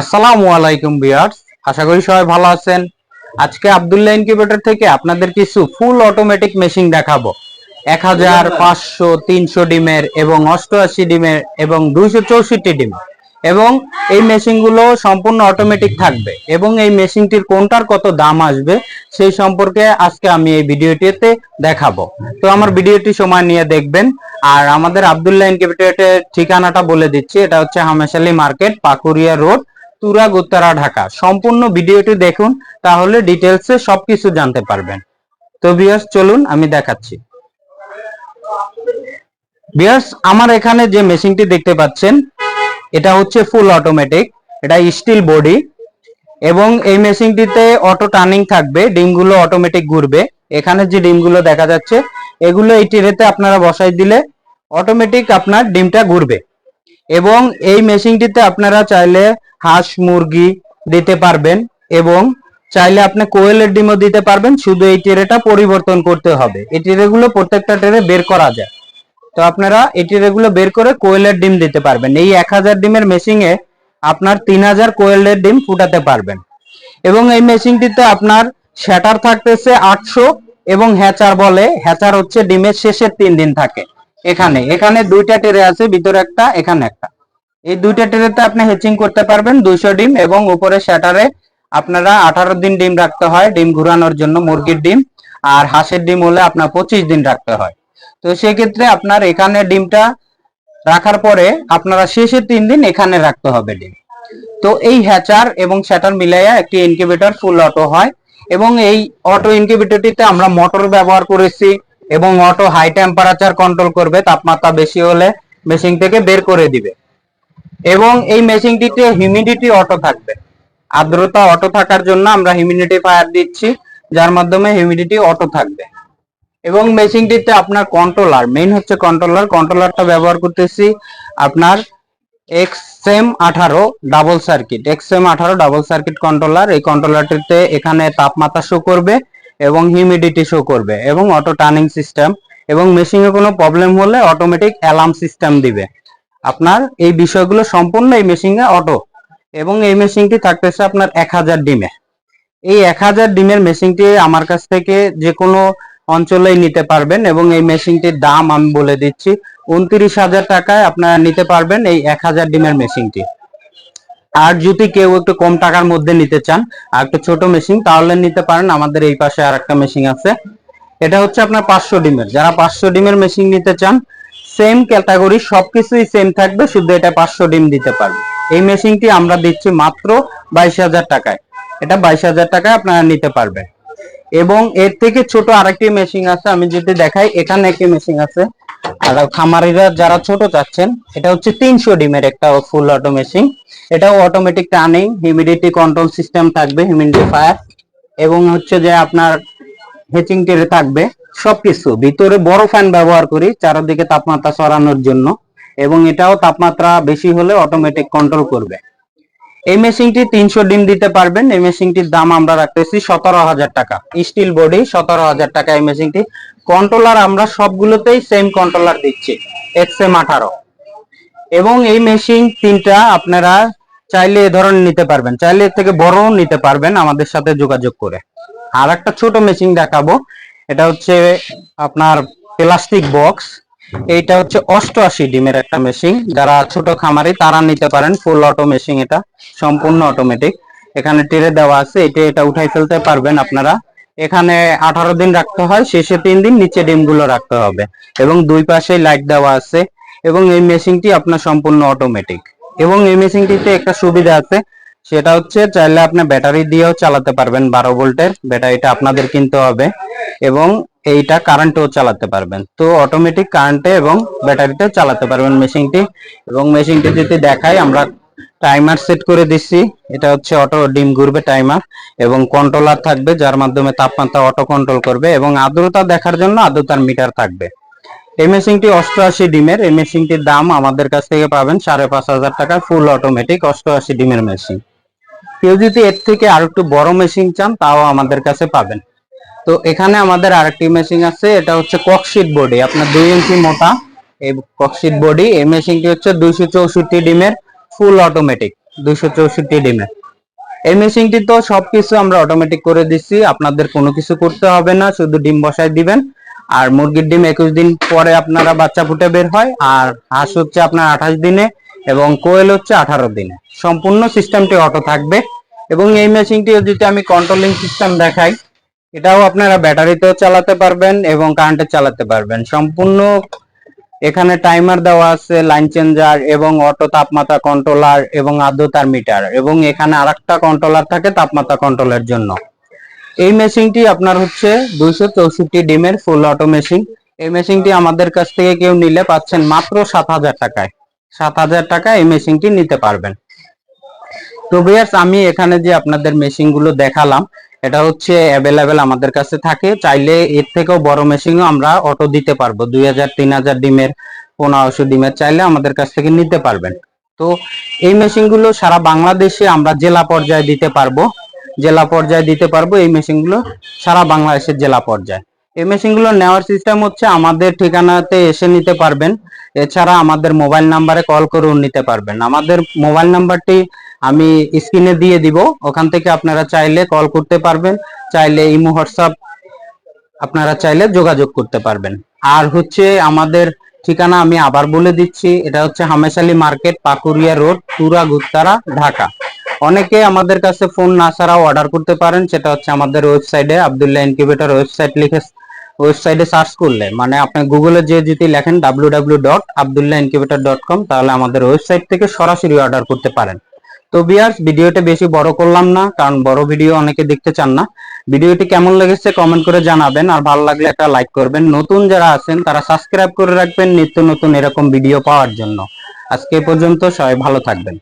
আসসালামু আলাইকুম বিয়ার্স আশা করি সবাই ভালো আছেন। আজকে আব্দুল্লাহ ইনকিউবেটর থেকে আপনাদের কিছু ফুল অটোমেটিক মেশিন দেখাবো। এক হাজার পাঁচশো, তিনশো ডিমের এবং অষ্টআশি ডিমের এবং দুইশো চৌষট্টি ডিম এবং এই মেশিনগুলো সম্পূর্ণ অটোমেটিক থাকবে। এবং এই মেশিনটির কোনটার কত দাম আসবে, সেই সম্পর্কে আজকে আমি এই ভিডিওটিতে দেখাবো। তো আমার ভিডিওটি সময় নিয়ে দেখবেন। আর আমাদের আব্দুল্লাহ ইনকিউবেটরের ঠিকানাটা বলে দিচ্ছি। এটা হচ্ছে হামেশালি মার্কেট পাকুরিয়া রোড তুরা উত্তরা ঢাকা। সম্পূর্ণ ভিডিওটি দেখুন, তাহলে ডিটেলসে সবকিছু জানতে পারবেন। তো বিয়াস চলুন আমি দেখাচ্ছি। বিয়াস আমার এখানে যে মেশিনটি দেখতে পাচ্ছেন, এটা হচ্ছে ফুল অটোমেটিক এটা স্টিল বডি এবং এই মেশিনটিতে অটো টার্নিং থাকবে, ডিমগুলো অটোমেটিক ঘুরবে। এখানে যে ডিমগুলো দেখা যাচ্ছে, এগুলো এই ট্রেতে আপনারা বসাই দিলে অটোমেটিক আপনার ডিমটা ঘুরবে। এবং এই মেশিনটিতে আপনারা চাইলে হাঁস, মুরগি দিতে পারবেন এবং চাইলে আপনি কোয়েলের ডিমও দিতে পারবেন। শুধু এই টেরেটা পরিবর্তন করতে হবে। এই টেরেগুলো প্রত্যেকটা টেরে বের করা যায়। তো আপনারা এই টেরেগুলো বের করে কোয়েলের ডিম দিতে পারবেন। এই এক হাজার ডিমের মেশিনে আপনার তিন হাজার কোয়েলের ডিম ফুটাতে পারবেন। এবং এই মেশিনটিতে আপনার শ্যাটার থাকতেছে আটশো এবং হ্যাচার বলে। হ্যাচার হচ্ছে ডিমের শেষের তিন দিন থাকে। এখানে এখানে দুইটা টেরে আছে, ভিতরে একটা, এখানে একটা। এই দুইটা ট্রেতে আপনি হেচিং করতে পারবেন দুইশো ডিম এবং উপরে শ্যাটারে আপনারা আঠারো দিন ডিম রাখতে হয়, ডিম ঘুরানোর জন্য মুরগির ডিম। আর হাঁসের ডিম হলে আপনার পঁচিশ দিন রাখতে হয়। তো সেক্ষেত্রে আপনার এখানে ডিমটা রাখার পরে আপনারা শেষের তিন দিন এখানে রাখতে হবে ডিম। তো এই হ্যাচার এবং শ্যাটার মিলাইয়া একটি ইনকিউবেটর ফুল অটো হয়। এবং এই অটো ইনকিউবেটরটিতে আমরা মোটর ব্যবহার করেছি। এবং অটো হাই টেম্পারেচার কন্ট্রোল করবে, তাপমাত্রা বেশি হলে মেশিন থেকে বের করে দিবে। এবং এই মেশিনটিতে হিউমিডিটি অটো থাকবে। আর্দ্রতা অটো থাকার জন্য আমরা হিউমিডিটি ফায়ার দিচ্ছি, যার মাধ্যমে হিউমিডিটি অটো থাকবে। এবং মেশিনটিতে আপনার কন্ট্রোলার মেইন হচ্ছে কন্ট্রোলার কন্ট্রোলারটা ব্যবহার করতেছি আপনার এক্সএম আঠারো ডাবল সার্কিট এক্সএম আঠারো ডাবল সার্কিট কন্ট্রোলার এই কন্ট্রোলারটিতে এখানে তাপমাত্রা শো করবে। এবং হিউমিডিটি শো করবে এবং অটো টার্নিং সিস্টেম এবং মেশিনে কোনো প্রবলেম হলে অটোমেটিক অ্যালার্ম সিস্টেম দিবে। আপনার এই বিষয়গুলো সম্পূর্ণ এই মেশিনে অটো এবং এই মেশিনটি থাকতেছে আপনার এক হাজার ডিমে। এই এক হাজার ডিমের মেশিনটি আমার কাছ থেকে যে কোনো অঞ্চলেই নিতে পারবেন এবং এই মেশিনটির দাম আমি বলে দিচ্ছি, উনত্রিশ হাজার টাকায় আপনারা নিতে পারবেন এই এক হাজার ডিমের মেশিনটি আর যদি কেউ একটু কম টাকার মধ্যে নিতে চান আর একটু ছোট মেশিন তাহলে নিতে পারেন। আমাদের এই পাশে আর একটা মেশিন আছে। এটা হচ্ছে আপনার পাঁচশো ডিমের। যারা পাঁচশো ডিমের মেশিন নিতে চান সেম ক্যাটাগরি সবকিছুই সেম থাকবে, শুধু এটা পাঁচশো ডিম দিতে পারবে। এই মেশিনটি আমরা দিচ্ছি মাত্র বাইশ হাজার টাকায়। এটা বাইশ হাজার টাকায় আপনারা নিতে পারবেন। এবং এর থেকে ছোট আরেকটি মেশিন আছে, আমি যদি দেখাই, এখানে একটি মেশিন আছে। আর খামারিরা যারা ছোট চাচ্ছেন, এটা হচ্ছে তিনশো ডিমের একটা ফুল অটো মেশিন এটাও automatic turning humidity control system থাকবে হিউমিডিফায়ার এবং হচ্ছে যে আপনার হেচিং টেরে থাকবে সবকিছু। ভিতরে বড় ফ্যান ব্যবহার করি, চারদিকে তাপমাত্রা সরানোর জন্য, এবং এটাও তাপমাত্রা বেশি হলে অটোমেটিক কন্ট্রোল করবে। এই মেশিনটি তিনশো ডিম দিতে পারবেন। এই মেশিনটির দাম আমরা রাখতেছি সতেরো হাজার টাকা। স্টিল বডি, সতেরো হাজার টাকা এই মেশিনটি। কন্ট্রোলার আমরা সবগুলোতেই সেম কন্ট্রোলার দিচ্ছি এক্সএম আঠারো। এবং এই মেশিন তিনটা আপনারা চাইলে এ ধরনের নিতে পারবেন, চাইলে এর থেকে বড়ও নিতে পারবেন আমাদের সাথে যোগাযোগ করে। আর একটা ছোট মেশিন দেখাবো, এটা হচ্ছে আপনার প্লাস্টিক বক্স এইটা হচ্ছে অষ্টআশি ডিমের একটা মেশিন যারা ছোট খামারি, তারা নিতে পারেন ফুল অটো মেশিন এটা, সম্পূর্ণ অটোমেটিক এখানে টেরে দেওয়া আছে, এটা এটা উঠাই ফেলতে পারবেন আপনারা। এখানে আঠারো দিন রাখতে হয়, শেষে তিন দিন নিচে ডিমগুলো রাখতে হবে। এবং দুই পাশে লাইট দেওয়া আছে। এবং এই মেশিনটি আপনার সম্পূর্ণ অটোমেটিক এবং এই মেশিনটিতে একটা সুবিধা আছে, সেটা হচ্ছে চাইলে আপনি ব্যাটারি দিয়েও চালাতে পারবেন বারো ভোল্টের। ব্যাটারিটা আপনাদের কিনতে হবে। এবং এইটা কারেন্টেও চালাতে পারবেন। তো অটোমেটিক কারেন্টে এবং ব্যাটারিতে চালাতে পারবেন মেশিনটি এবং মেশিনটি যদি দেখাই, আমরা টাইমার সেট করে দিচ্ছি। এটা হচ্ছে অটো ডিম ঘুরবে টাইমার এবং কন্ট্রোলার থাকবে, যার মাধ্যমে তাপমাত্রা অটো কন্ট্রোল করবে এবং আর্দ্রতা দেখার জন্য আর্দ্রতার মিটার থাকবে। এই মেশিনটি অষ্টআশি ডিমের। এই মেশিনটির দাম আমাদের কাছ থেকে পাবেন সাড়ে পাঁচ হাজার টাকা ফুল অটোমেটিক অষ্টআশি ডিমের মেশিন কেউ যদি এর থেকে আর একটু বড় মেশিন চান, তাও আমাদের কাছে পাবেন। তো এখানে আমাদের আরেকটি মেশিন আছে, এটা হচ্ছে ককশিট বডি আপনার দুই ইঞ্চি মোটা এই ককশিট বডি এই মেশিনটি হচ্ছে দুইশো চৌষট্টি ডিমের ফুল অটোমেটিক দুইশো চৌষট্টি ডিমের। এই মেশিনটি তো সবকিছু আমরা অটোমেটিক করে দিচ্ছি, আপনাদের কোনো কিছু করতে হবে না, শুধু ডিম বসায় দিবেন। আর মুরগির ডিম একুশ দিন পরে আপনারা বাচ্চা ফুটে বের হয়, আর হাঁস হচ্ছে আপনার আঠাশ দিনে এবং কোয়েল হচ্ছে আঠারো দিনে। সম্পূর্ণ সিস্টেমটি অটো থাকবে। এবং এই মেশিনটি যদি আমি কন্ট্রোলিং সিস্টেম দেখাই এটাও আপনারা ব্যাটারিতেও চালাতে পারবেন এবং কারেন্টে চালাতে পারবেন। সম্পূর্ণ এখানে টাইমার দেওয়া আছে লাইন চেঞ্জার এবং অটো তাপমাত্রা কন্ট্রোলার এবং আর্দ্রতার মিটার এবং এখানে আরেকটা কন্ট্রোলার থাকে তাপমাত্রা কন্ট্রোলের জন্য। এই মেশিনটি আপনার হচ্ছে দুইশো চৌষট্টি ডিমের ফুল অটো মেশিন এই মেশিনটি আমাদের কাছ থেকে কেউ নিলে পাচ্ছেন মাত্র সাত হাজার টাকায়। সাত হাজার টাকা এই মেশিনটি নিতে পারবেন। তো ভিউয়ার্স আমি এখানে যে আপনাদের মেশিনগুলো দেখালাম এটা হচ্ছে অ্যাভেলেবেল আমাদের কাছে থাকে। চাইলে এর থেকেও বড় মেশিনও আমরা অটো দিতে পারব। দুই হাজার, তিন হাজার ডিমের, পনেরোশো ডিমের চাইলে আমাদের কাছ থেকে নিতে পারবেন। তো এই মেশিনগুলো সারা বাংলাদেশে আমরা জেলা পর্যায়ে দিতে পারব। জেলা পর্যায়ে দিতে পারব এই মেশিনগুলো সারা বাংলাদেশের জেলা পর্যায়ে। এই মেশিনগুলো নেওয়ার সিস্টেম হচ্ছে আমাদের ঠিকানাতে এসে নিতে পারবেন। এছাড়া আমাদের মোবাইল নাম্বারে কল করেও নিতে পারবেন। আমাদের মোবাইল নাম্বারটি আমি স্ক্রিনে দিয়ে দিব। ওখান থেকে আপনারা চাইলে কল করতে পারবেন, চাইলে ইমো, হোয়াটসঅ্যাপ আপনারা চাইলে যোগাযোগ করতে পারবেন। আর হচ্ছে আমাদের ঠিকানা আমি আবার বলে দিচ্ছি, এটা হচ্ছে হামেশালি মার্কেট, পাকুরিয়া রোড, তুরা গুত্তারা ঢাকা। অনেকে আমাদের কাছে ফোন না ছাড়াও অর্ডার করতে পারেন, সেটা হচ্ছে আমাদের ওয়েবসাইটে আবদুল্লাহ ইনকিউবেটর ওয়েবসাইট লিখে ওয়েবসাইটে সার্চ করলে মানে আপনি গুগলে যে যদি লেখেন W W dot Abdullah incubator dot com তাহলে আমাদের ওয়েবসাইট থেকে সরাসরি অর্ডার করতে পারেন। তো বিয়ার্স ভিডিওটা বেশি বড় করলাম না, কারণ বড় ভিডিও অনেকে দেখতে চান না। ভিডিওটি কেমন লেগেছে কমেন্ট করে জানাবেন, আর ভালো লাগলে একটা লাইক করবেন। নতুন যারা আছেন, তারা সাবস্ক্রাইব করে রাখবেন নিত্য নতুন এরকম ভিডিও পাওয়ার জন্য। আজকে পর্যন্ত সবাই ভালো থাকবেন।